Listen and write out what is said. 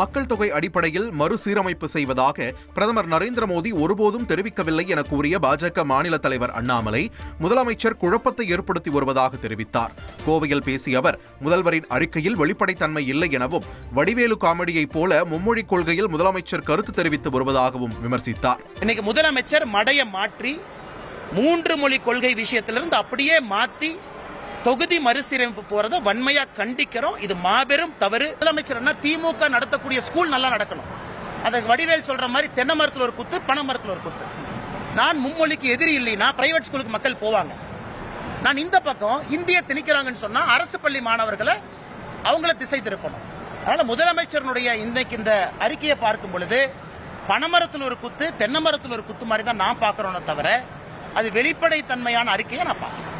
மக்கள் தொகை அடிப்படையில் மறுசீரமைப்பு செய்வதாக பிரதமர் நரேந்திர மோடி ஒருபோதும் தெரிவிக்கவில்லை என கூறிய பாஜக மாநில தலைவர் அண்ணாமலை. முதலமைச்சர் குழப்பத்தை ஏற்படுத்தி வருவதாக தெரிவித்தார். கோவையில் பேசிய அவர் முதல்வரின் அறிக்கையில் வெளிப்படைத்தன்மை இல்லை எனவும் வடிவேலு காமெடியைப் போல மும்மொழி கொள்கையில் முதலமைச்சர் கருத்து தெரிவித்து வருவதாகவும் விமர்சித்தார். இன்னைக்கு முதலமைச்சர் மடைய மாற்றி மூன்று மொழி கொள்கை விஷயத்திலிருந்து அப்படியே மாற்றி தொகுதி மறுசீரமைப்பு போறத வன்மையா கண்டிக்கிறோம். இது மாபெரும் தவறு. முதலமைச்சர் திமுக நடத்தக்கூடிய ஸ்கூல் நல்லா நடக்கணும். அதை வடிவேல் சொல்ற மாதிரி தென்னை மரத்தில் ஒரு குத்து பனை மரத்தில் ஒரு குத்து. நான் மும்மொழிக்கு எதிரி இல்லைன்னா பிரைவேட் ஸ்கூலுக்கு மக்கள் போவாங்க. நான் இந்த பக்கம் இந்திய திணிக்கிறாங்கன்னு சொன்னா அரசு பள்ளி மாணவர்களை அவங்கள திசை திருப்பணும். அதனால முதலமைச்சருடைய இன்னைக்கு இந்த அறிக்கையை பார்க்கும் பொழுது பனைமரத்தில் ஒரு குத்து தென்னை மரத்தில் ஒரு குத்து மாதிரி தான் நான் பார்க்கறோனே தவிர அது வெளிப்படைத்தன்மையான அறிக்கையை நான் பார்க்குறேன்